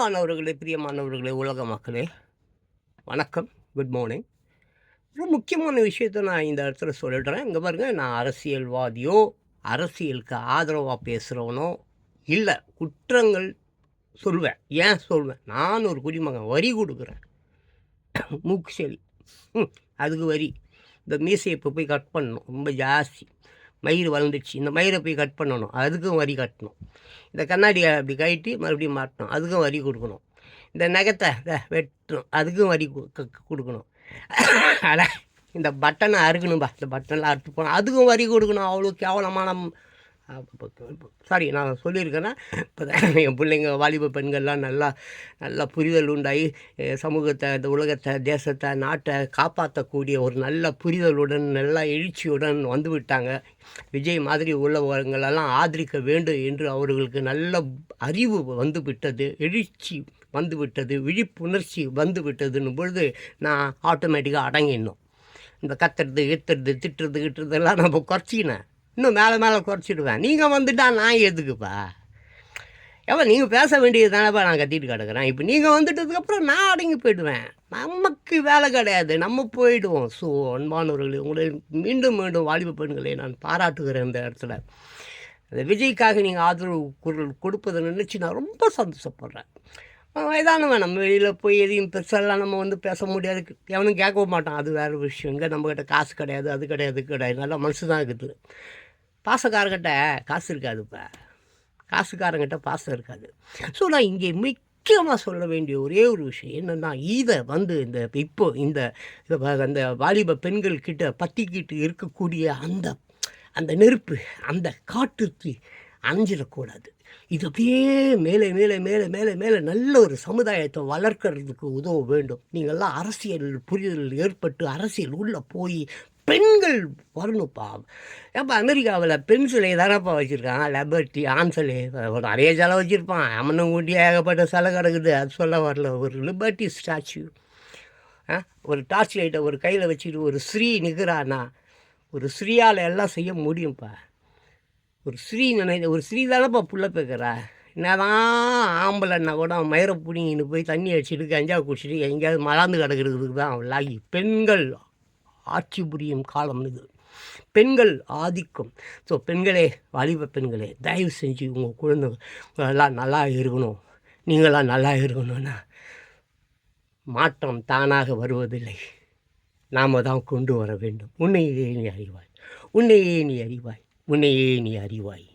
அன்பானவர்களே பிரியமானவர்களே உலக மக்களே வணக்கம் குட் மார்னிங் ஒரு முக்கியமான விஷயத்த நான் இந்த இடத்துல சொல்லிடுறேன். இங்கே பாருங்கள் நான் அரசியல்வாதியோ அரசியலுக்கு ஆதரவாக பேசுகிறவனோ இல்லை குற்றங்கள் சொல்வேன். ஏன் சொல்வேன்? நான் ஒரு குடிமகன் வரி கொடுக்குறேன். மூக்கு செல். அதுக்கு வரி. இந்த மீசையை இப்போ போய் கட் பண்ணணும். ரொம்ப ஜாஸ்தி. மயிர் வளர்ந்துச்சு இந்த மயிரை போய் கட் பண்ணணும். அதுக்கும் வரி கட்டணும். இந்த கண்ணாடியை அப்படி கழட்டி மறுபடியும் மாட்டணும். அதுக்கும் வரி கொடுக்கணும். இந்த நகத்தை இதை வெட்டணும். அதுக்கும் வரி கொடுக்கணும். அட இந்த பட்டனை அறுக்கணும்பா. இந்த பட்டன்லாம் அறுத்து போனால் அதுக்கும் வரி கொடுக்கணும். அவ்வளோ கேவலமான சாரி நான் சொல்லியிருக்கேன்னா இப்போ என் பிள்ளைங்க வாலிப பெண்கள்லாம் நல்லா நல்லா புரிதல் உண்டாகி சமூகத்தை இந்த உலகத்தை தேசத்தை நாட்டை காப்பாற்றக்கூடிய ஒரு நல்ல புரிதலுடன் நல்ல எழுச்சியுடன் வந்துவிட்டாங்க விஜய் மாதிரி உள்ளவங்களெல்லாம் ஆதரிக்க வேண்டும் என்று அவர்களுக்கு நல்ல அறிவு வந்து விட்டது எழுச்சி வந்துவிட்டது விழிப்புணர்ச்சி வந்து விட்டதுன்னு பொழுது நான் ஆட்டோமேட்டிக்காக அடங்கிடணும் இந்த கத்துறது ஏத்துறது திட்டுறது கிட்டுறதெல்லாம் நம்ம குறைச்சிக்கினேன். இன்னும் மேலே மேலே குறைச்சிடுவேன். நீங்கள் வந்துட்டா நான் எதுக்குப்பா? ஏப்பா நீங்கள் பேச வேண்டியது தானேப்பா நான் கத்திட்டு கிடக்குறேன். இப்போ நீங்கள் வந்துட்டதுக்கப்புறம் நான் அடங்கி போயிடுவேன். நமக்கு வேலை கிடையாது. நம்ம போயிடுவோம். ஸோ அன்பானவர்களே உங்களை மீண்டும் மீண்டும் வாலிப பெண்களை நான் பாராட்டுகிறேன் இந்த இடத்துல. அந்த விஜய்க்காக நீங்கள் ஆதரவு குரல் கொடுப்பதை நினச்சி நான் ரொம்ப சந்தோஷப்படுறேன். அவன் வயதானவன். நம்ம வெளியில் போய் எதையும் பெருசாலாம் நம்ம வந்து பேச முடியாது. எவனும் கேட்கவும் மாட்டான். அது வேறு விஷயம். இங்கே நம்மக்கிட்ட காசு கிடையாது அது கிடையாது இது கிடையாது. நல்லா மனசு தான் இருக்குது. பாசக்காரங்கிட்ட காசு இருக்காது இப்போ காசுக்காரங்கிட்ட பாசம் இருக்காது. ஸோ நான் இங்கே முக்கியமாக சொல்ல வேண்டிய ஒரே ஒரு விஷயம் என்னென்னா இதை வந்து இந்த இப்போ இந்த அந்த வாலிப பெண்கள் கிட்ட பற்றிக்கிட்டு இருக்கக்கூடிய அந்த அந்த நெருப்பு அந்த காட்டுக்கு அணைஞ்சிடக்கூடாது. இது அப்படியே மேலே மேலே மேலே மேலே மேலே நல்ல ஒரு சமுதாயத்தை வளர்க்கறதுக்கு உதவ வேண்டும். நீங்கள்லாம் அரசியல் புரிதல் ஏற்பட்டு அரசியல் உள்ளே போய் பெண்கள் வரணும்ப்பா. ஏப்பா அமெரிக்காவில் பெண் சிலை தானேப்பா வச்சுருக்காங்க. லெபர்ட்டி ஆண் சிலை ஒரு நிறைய சிலை வச்சுருப்பான். அவனும் கூட்டி ஏகப்பட்ட சிலை கிடக்குது. அது சொல்ல வரல. ஒரு லிபர்ட்டி ஸ்டாச்சு ஒரு டார்ச் லைட்டை ஒரு கையில் வச்சுட்டு ஒரு ஸ்ரீ நிற்கிறானா ஒரு ஸ்ரீயால் எல்லாம் செய்ய முடியும்ப்பா. ஒரு ஸ்ரீ நினை ஒரு ஸ்ரீ தானப்பா புள்ள பேக்கிறா. என்னதான் ஆம்பளைன்னா கூட அவன் மயிரை பிடிங்கின்னு போய் தண்ணி அடிச்சுட்டு கஞ்சா குடிச்சிட்டு எங்கேயாவது மலாந்து கிடக்கிறதுக்கு தான் அவன் லாகி பெண்கள் ஆட்சி புரியும் காலம் இது. பெண்கள் ஆதிக்கம். ஸோ பெண்களே வாலிப பெண்களே தயவு செஞ்சு உங்கள் குழந்தைங்க எல்லாம் நல்லா இருக்கணும். நீங்களாம் நல்லா இருக்கணும்னா மாற்றம் தானாக வருவதில்லை. நாம் தான் கொண்டு வர வேண்டும். உன்னையே நீ அறிவாய். உன்னையே நீ அறிவாய். உன்னையே நீ அறிவாய்